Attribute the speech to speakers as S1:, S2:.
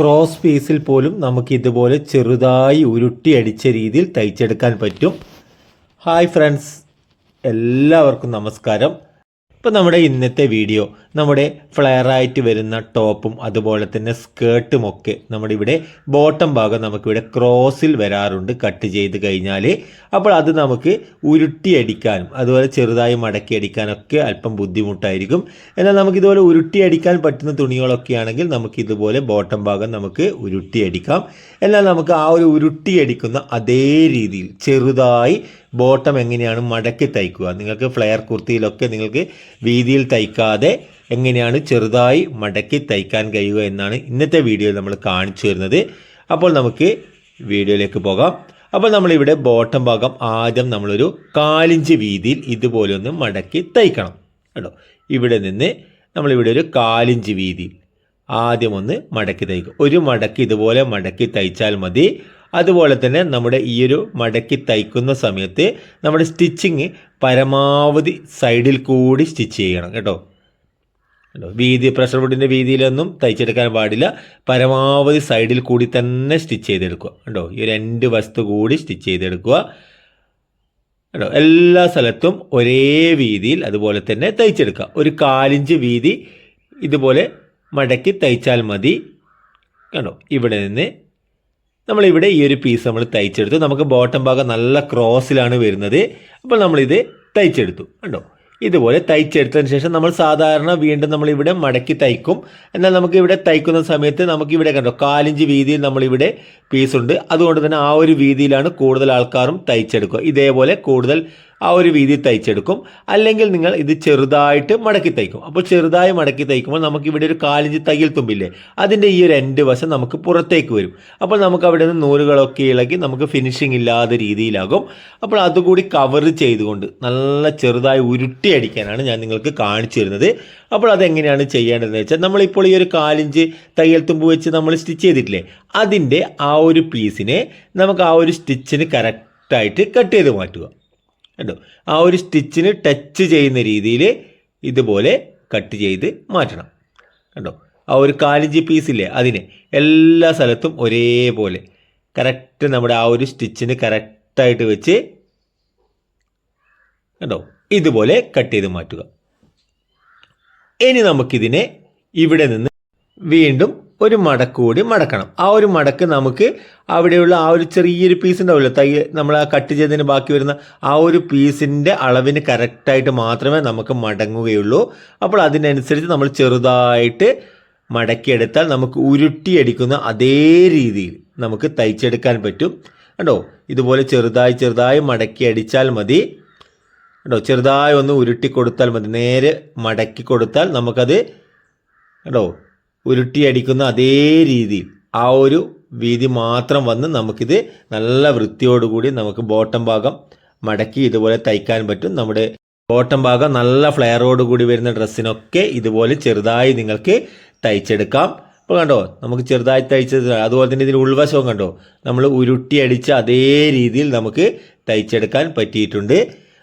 S1: Cross പീസിൽ പോലും നമുക്ക് ഇതുപോലെ ചെറുതായി ഉരുട്ടി അടിച്ച രീതിയിൽ തയ്ച്ചെടുക്കാൻ പറ്റും. ഹായ് ഫ്രണ്ട്സ് എല്ലാവർക്കും നമസ്കാരം. ഇപ്പം നമ്മുടെ ഇന്നത്തെ വീഡിയോ നമ്മുടെ ഫ്ലെയറായിട്ട് വരുന്ന ടോപ്പും അതുപോലെ തന്നെ സ്കേർട്ടും ഒക്കെ നമ്മുടെ ഇവിടെ ബോട്ടം ഭാഗം നമുക്കിവിടെ ക്രോസിൽ വരാറുണ്ട് കട്ട് ചെയ്ത് കഴിഞ്ഞാൽ അപ്പോൾ അത് നമുക്ക് ഉരുട്ടിയടിക്കാനും അതുപോലെ ചെറുതായി മടക്കി അടിക്കാനൊക്കെ അല്പം ബുദ്ധിമുട്ടായിരിക്കും. എന്നാൽ നമുക്കിതുപോലെ ഉരുട്ടിയടിക്കാൻ പറ്റുന്ന തുണികളൊക്കെ ആണെങ്കിൽ നമുക്ക് ഇതുപോലെ ബോട്ടം ഭാഗം നമുക്ക് ഉരുട്ടിയടിക്കാം. എന്നാൽ നമുക്ക് ആ ഒരു ഉരുട്ടിയടിക്കുന്ന അതേ രീതിയിൽ ചെറുതായി ബോട്ടം എങ്ങനെയാണ് മടക്കി തയ്ക്കുക നിങ്ങൾക്ക് ഫ്ലെയർ കുർത്തിയിലൊക്കെ നിങ്ങൾക്ക് വീതിയിൽ തയ്ക്കാതെ എങ്ങനെയാണ് ചെറുതായി മടക്കി തയ്ക്കാൻ കഴിയുക എന്നാണ് ഇന്നത്തെ വീഡിയോയിൽ നമ്മൾ കാണിച്ചു തരുന്നത്. അപ്പോൾ നമുക്ക് വീഡിയോയിലേക്ക് പോകാം. അപ്പോൾ നമ്മളിവിടെ ബോട്ടം ഭാഗം ആദ്യം നമ്മളൊരു കാലിഞ്ച് വീതിയിൽ ഇതുപോലെ ഒന്ന് മടക്കി തയ്ക്കണം കേട്ടോ. ഇവിടെ നിന്ന് നമ്മളിവിടെ ഒരു കാലിഞ്ച് വീതിയിൽ ആദ്യം ഒന്ന് മടക്കി തയ്ക്കും ഒരു മടക്കി ഇതുപോലെ മടക്കി തയ്ച്ചാൽ മതി. അതുപോലെ തന്നെ നമ്മുടെ ഈ ഒരു മടക്കി തയ്ക്കുന്ന സമയത്ത് നമ്മുടെ സ്റ്റിച്ചിങ് പരമാവധി സൈഡിൽ കൂടി സ്റ്റിച്ച് ചെയ്യണം കേട്ടോ. വീതി പ്രഷർ ബുഡിന്റെ വീതിയിലൊന്നും തയ്ച്ചെടുക്കാൻ പാടില്ല. പരമാവധി സൈഡിൽ കൂടി തന്നെ സ്റ്റിച്ച് ചെയ്തെടുക്കുക കേട്ടോ. ഈ രണ്ട് വസ്തു കൂടി സ്റ്റിച്ച് ചെയ്തെടുക്കുക. കേട്ടോ എല്ലാ സ്ഥലത്തും ഒരേ വീതിയിൽ അതുപോലെ തന്നെ തയ്ച്ചെടുക്കുക. ഒരു കാലിഞ്ച് വീതി ഇതുപോലെ മടക്കി തയ്ച്ചാൽ മതി കണ്ടോ ഇവിടെ നിന്ന് നമ്മളിവിടെ ഈ ഒരു പീസ് നമ്മൾ തയ്ച്ചെടുത്തു. നമുക്ക് ബോട്ടം ഭാഗം നല്ല ക്രോസിലാണ് വരുന്നത്. അപ്പോൾ നമ്മളിത് തയ്ച്ചെടുത്തു. കണ്ടോ? ഇതുപോലെ തയ്ച്ചെടുത്തതിന് ശേഷം നമ്മൾ സാധാരണ വീണ്ടും നമ്മൾ ഇവിടെ മടക്കി തയ്ക്കും. എന്നാൽ നമുക്ക് ഇവിടെ തയ്ക്കുന്ന സമയത്ത് നമുക്ക് ഇവിടെ കണ്ടോ കാലിഞ്ച് വീതിയിൽ നമ്മളിവിടെ പീസുണ്ട് അതുകൊണ്ട് തന്നെ ആ ഒരു വീതിയിലാണ് കൂടുതൽ ആൾക്കാരും തയ്ച്ചെടുക്കുക. ഇതേപോലെ കൂടുതൽ ആ ഒരു വീതി തയ്ച്ചെടുക്കും. അല്ലെങ്കിൽ നിങ്ങൾ ഇത് ചെറുതായിട്ട് മടക്കി തയ്ക്കും. അപ്പോൾ ചെറുതായി മടക്കി തയ്ക്കുമ്പോൾ നമുക്ക് ഇവിടെ ഒരു കാലിഞ്ച് തയ്യൽ തുമ്പില്ലേ? അതിന്റെ ഈ ഒരു എൻഡ് വശം നമുക്ക് പുറത്തേക്ക് വരും. അപ്പോൾ നമുക്ക് അവിടെ നിന്ന് നൂലുകളൊക്കെ ഇളകി നമുക്ക് ഫിനിഷിംഗ് ഇല്ലാത്ത രീതിയിലാകും. അപ്പോൾ അതുകൂടി കവർ ചെയ്തുകൊണ്ട് നല്ല ചെറുതായി ഉരുട്ടി അടിക്കാനാണ് ഞാൻ നിങ്ങൾക്ക് കാണിച്ചു തരുന്നത്. അപ്പോൾ അതെങ്ങനെയാണ് ചെയ്യേണ്ടതെന്ന് വെച്ചാൽ നമ്മളിപ്പോൾ ഈ ഒരു കാലിഞ്ച് തയ്യൽ തുമ്പ് വെച്ച് നമ്മൾ സ്റ്റിച്ച് ചെയ്തിട്ടില്ലേ? അതിന്റെ ആ ഒരു പീസിനെ നമുക്ക് ആ ഒരു സ്റ്റിച്ചിന് കറക്റ്റായിട്ട് കട്ട് ചെയ്ത് മാറ്റുക. കണ്ടോ? ആ ഒരു സ്റ്റിച്ചിന് ടച്ച് ചെയ്യുന്ന രീതിയിൽ ഇതുപോലെ കട്ട് ചെയ്ത് മാറ്റണം. കേട്ടോ ആ ഒരു കാലിഞ്ചി പീസില്ലേ അതിനെ എല്ലാ സ്ഥലത്തും ഒരേപോലെ കറക്റ്റ് നമ്മുടെ ആ ഒരു സ്റ്റിച്ചിന് കറക്റ്റായിട്ട് വെച്ച് കണ്ടോ? ഇതുപോലെ കട്ട് ചെയ്ത് മാറ്റുക. ഇനി നമുക്കിതിനെ ഇവിടെ നിന്ന് വീണ്ടും ഒരു മടക്ക് കൂടി മടക്കണം. ആ ഒരു മടക്ക് നമുക്ക് അവിടെയുള്ള ആ ഒരു ചെറിയൊരു പീസ് ഉണ്ടാവില്ല? തൈ നമ്മൾ ആ കട്ട് ചെയ്തതിന് ബാക്കി വരുന്ന ആ ഒരു പീസിന്റെ അളവിന് കറക്റ്റായിട്ട് മാത്രമേ നമുക്ക് മടങ്ങുകയുള്ളൂ. അപ്പോൾ അതിനനുസരിച്ച് നമ്മൾ ചെറുതായിട്ട് മടക്കിയെടുത്താൽ നമുക്ക് ഉരുട്ടിയടിക്കുന്ന അതേ രീതിയിൽ നമുക്ക് തയ്ച്ചെടുക്കാൻ പറ്റും. കണ്ടോ? ഇതുപോലെ ചെറുതായി ചെറുതായി മടക്കി അടിച്ചാൽ മതി. കണ്ടോ? ചെറുതായി ഒന്ന് ഉരുട്ടി കൊടുത്താൽ മതി. നേരെ മടക്കി കൊടുത്താൽ നമുക്കത് കേട്ടോ ഉരുട്ടി അടിക്കുന്ന അതേ രീതിയിൽ ആ ഒരു വീതി മാത്രം വന്ന് നമുക്കിത് നല്ല വൃത്തിയോടുകൂടി നമുക്ക് ബോട്ടം ഭാഗം മടക്കി ഇതുപോലെ തയ്ക്കാൻ പറ്റും. നമ്മുടെ ബോട്ടം ഭാഗം നല്ല ഫ്ലെയറോട് കൂടി വരുന്ന ഡ്രസ്സിനൊക്കെ ഇതുപോലെ ചെറുതായി നിങ്ങൾക്ക് തയ്ച്ചെടുക്കാം. ഇപ്പോൾ കണ്ടോ നമുക്ക് ചെറുതായി തയ്ച്ചത് അതുപോലെ തന്നെ ഇതിന്റെ ഉൾവശവും കണ്ടോ നമ്മൾ ഉരുട്ടി അടിച്ച അതേ രീതിയിൽ നമുക്ക് തയ്ച്ചെടുക്കാൻ പറ്റിയിട്ടുണ്ട്.